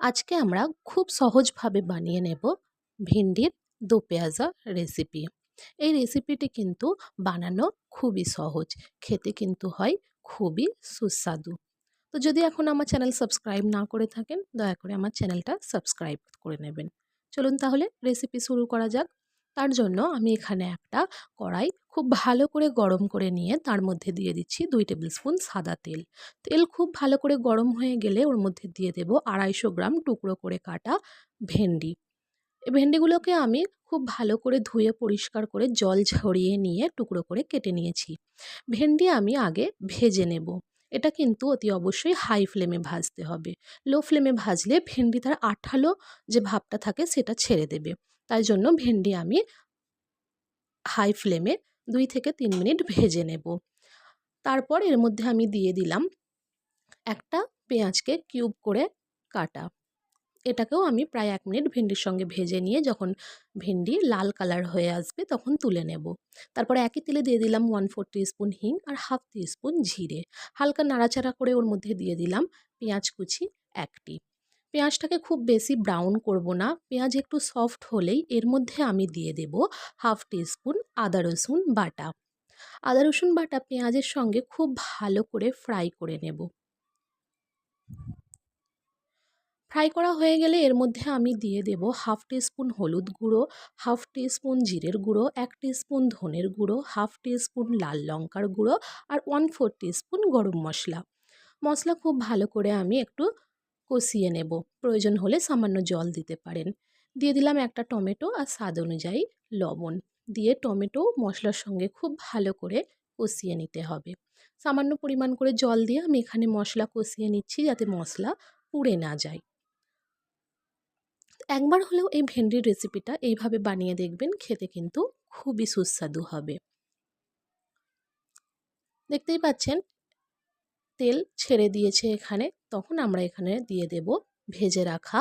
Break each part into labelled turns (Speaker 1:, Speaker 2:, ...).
Speaker 1: আজকে আমরা খুব সহজভাবে বানিয়ে নেব ভিন্ডির দু পেঁয়াজা রেসিপি এই রেসিপিটি কিন্তু বানানো খুবই সহজ, খেতে কিন্তু হয় খুবই সুস্বাদু। তো যদি এখন আমার চ্যানেল সাবস্ক্রাইব না করে থাকেন, দয়া করে আমার চ্যানেলটা সাবস্ক্রাইব করে নেবেন। চলুন তাহলে রেসিপি শুরু করা যাক। তার জন্য আমি এখানে একটা কড়াই খুব ভালো করে গরম করে নিয়ে তার মধ্যে দিয়ে দিচ্ছি দুই টেবিল স্পুন সাদা তেল। তেল খুব ভালো করে গরম হয়ে গেলে ওর মধ্যে দিয়ে দেব আড়াইশো গ্রাম টুকরো করে কাটা ভেন্ডি। এই ভেন্ডিগুলোকে আমি খুব ভালো করে ধুয়ে পরিষ্কার করে জল ঝরিয়ে নিয়ে টুকরো করে কেটে নিয়েছি। ভেন্ডি আমি আগে ভেজে নেব। এটা কিন্তু অতি অবশ্যই হাই ফ্লেমে ভাজতে হবে। লো ফ্লেমে ভাজলে ভেন্ডি তার আঠালো যে ভাবটা থাকে সেটা ছেড়ে দেবে। তাই জন্য ভেন্ডি আমি হাই ফ্লেমে দুই থেকে তিন মিনিট ভেজে নেব। তারপর এর মধ্যে আমি দিয়ে দিলাম একটা পেঁয়াজকে কিউব করে কাটা। এটাকেও আমি প্রায় এক মিনিট ভেন্ডির সঙ্গে ভেজে নিয়ে যখন ভেন্ডি লাল কালার হয়ে আসবে তখন তুলে নেব। তারপরে একই তেলে দিয়ে দিলাম ওয়ান ফোর স্পুন হিং আর হাফ স্পুন জিরে। হালকা নাড়াচাড়া করে ওর মধ্যে দিয়ে দিলাম পেঁয়াজ কুচি একটি। পেঁয়াজটাকে খুব বেশি ব্রাউন করব না। পেঁয়াজ একটু সফট হলেই এর মধ্যে আমি দিয়ে দেব হাফ স্পুন আদা রসুন বাটা। আদা রসুন বাটা পেঁয়াজের সঙ্গে খুব ভালো করে ফ্রাই করে নেব। ফ্রাই করা হয়ে গেলে এর মধ্যে আমি দিয়ে দেব হাফ স্পুন হলুদ গুঁড়ো, হাফ স্পুন জিরের গুঁড়ো, এক স্পুন ধনের গুঁড়ো, হাফ স্পুন লাল লঙ্কার গুঁড়ো আর ওয়ান ফোর স্পুন গরম মশলা। মশলা খুব ভালো করে আমি একটু কষিয়ে নেব। প্রয়োজন হলে সামান্য জল দিতে পারেন। দিয়ে দিলাম একটা টমেটো আর স্বাদ অনুযায়ী লবণ। দিয়ে টমেটো মশলার সঙ্গে খুব ভালো করে কষিয়ে নিতে হবে। সামান্য পরিমাণ করে জল দিয়ে আমি এখানে মশলা কষিয়ে নিচ্ছি যাতে মশলা পুড়ে না যায়। একবার হলেও এই ভেন্ডির রেসিপিটা এইভাবে বানিয়ে দেখবেন, খেতে কিন্তু খুবই সুস্বাদু হবে। দেখতেই পাচ্ছেন, তেল ছেড়ে দিয়েছে এখানে, তখন আমরা এখানে দিয়ে দেব ভেজে রাখা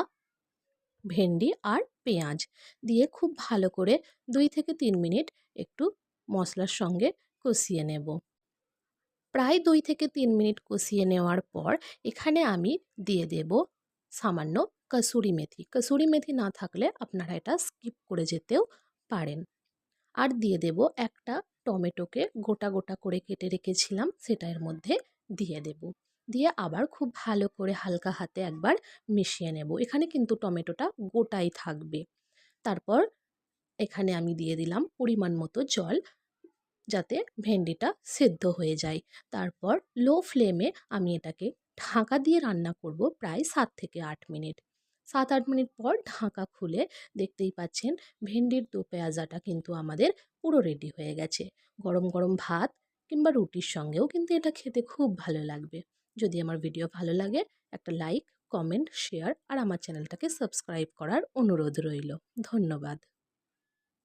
Speaker 1: ভেন্ডি আর পেঁয়াজ। দিয়ে খুব ভালো করে দুই থেকে তিন মিনিট একটু মশলার সঙ্গে কষিয়ে নেব। প্রায় দুই থেকে তিন মিনিট কষিয়ে নেওয়ার পর এখানে আমি দিয়ে দেব সামান্য কসুরি মেথি। কসুরি মেথি না থাকলে আপনারা এটা স্কিপ করে যেতেও পারেন। আর দিয়ে দেব একটা টমেটোকে গোটা গোটা করে কেটে রেখেছিলাম, সেটা এর মধ্যে দিয়ে দেব। দিয়ে আবার খুব ভালো করে হালকা হাতে একবার মিশিয়ে নেব। এখানে কিন্তু টমেটোটা গোটাই থাকবে। তারপর এখানে আমি দিয়ে দিলাম পরিমাণ মতো জল, যাতে ভেন্ডিটা সেদ্ধ হয়ে যায়। তারপর লো ফ্লেমে আমি এটাকে ঢাকা দিয়ে রান্না করব প্রায় সাত থেকে আট মিনিট। সাত আট মিনিট পর ঢাকা খুলে দেখতেই পাচ্ছেন ভেন্ডির দো পেঁয়াজাটা কিন্তু আমাদের পুরো রেডি হয়ে গেছে। গরম গরম ভাত কিংবা রুটির সঙ্গেও কিন্তু এটা খেতে খুব ভালো লাগবে। যদি আমার ভিডিও ভালো লাগে, একটা লাইক কমেন্ট শেয়ার আর আমার চ্যানেলটাকে সাবস্ক্রাইব করার অনুরোধ রইল। ধন্যবাদ।